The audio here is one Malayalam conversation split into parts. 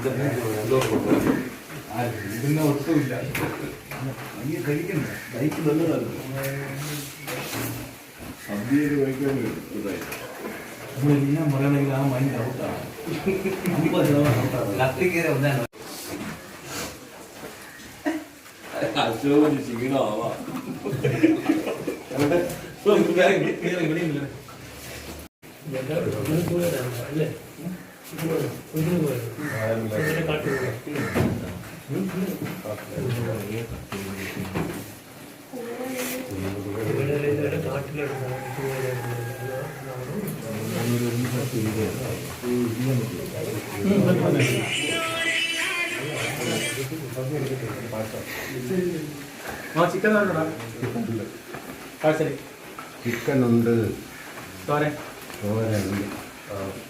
ഇതിന് ഒട്ടുമില്ല അങ്ങനെ കഴിക്കണ്ട ബൈക്ക് നല്ലതാണ് സദ്യയിൽ കഴിക്കാൻ നമ്മളെല്ലാം പറയണമെങ്കിൽ ആ മൈൻഡ് ഔട്ടാണ് അമ്പത് ശതമാനം ഔട്ടാണ് കത്തിക്കേറി ഇവിടെ അശോകന് ക്ഷീണമാവാം ചിക്കൻ ചിക്കൻ ഉണ്ട്. തോരൻ. ചോരയുണ്ട് ഞാനിതേ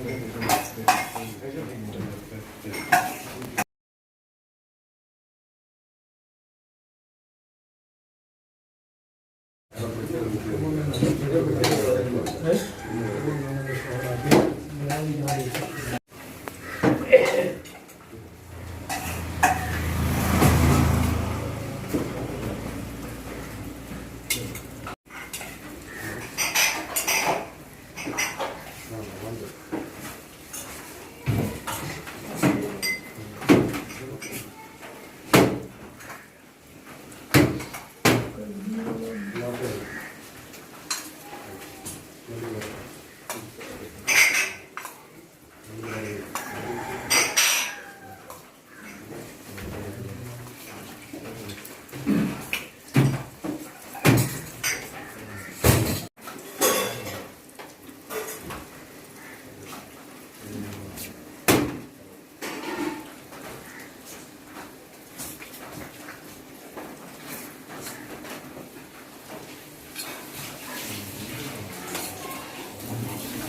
Thank you.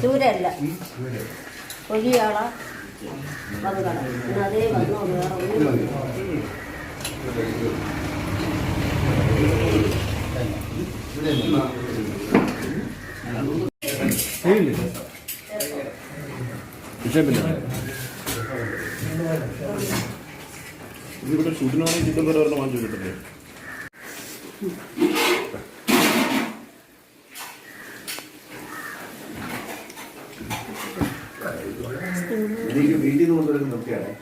ചൂരല്ല അതേ വന്നോ. വേറെ ഇവിടെ ഷൂട്ടിനാണെങ്കിൽ ചിക്കൻ കറി വരണം വാങ്ങിച്ചു കിട്ടണ്ടേ എനിക്ക് വീട്ടിൽ നിന്ന് കൊണ്ടുവരുന്ന നിർത്തിയാണേ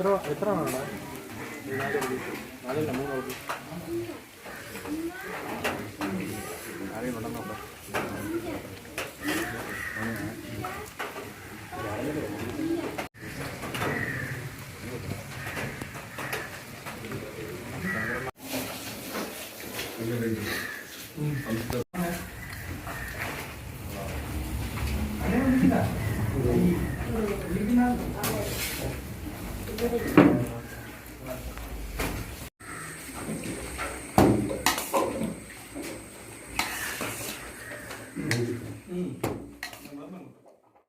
എത്ര എത്ര ആണോ നാലല്ല മൂന്ന് ഔട്ട് ആരെയും ഉണ്ടെന്ന് നോക്കാം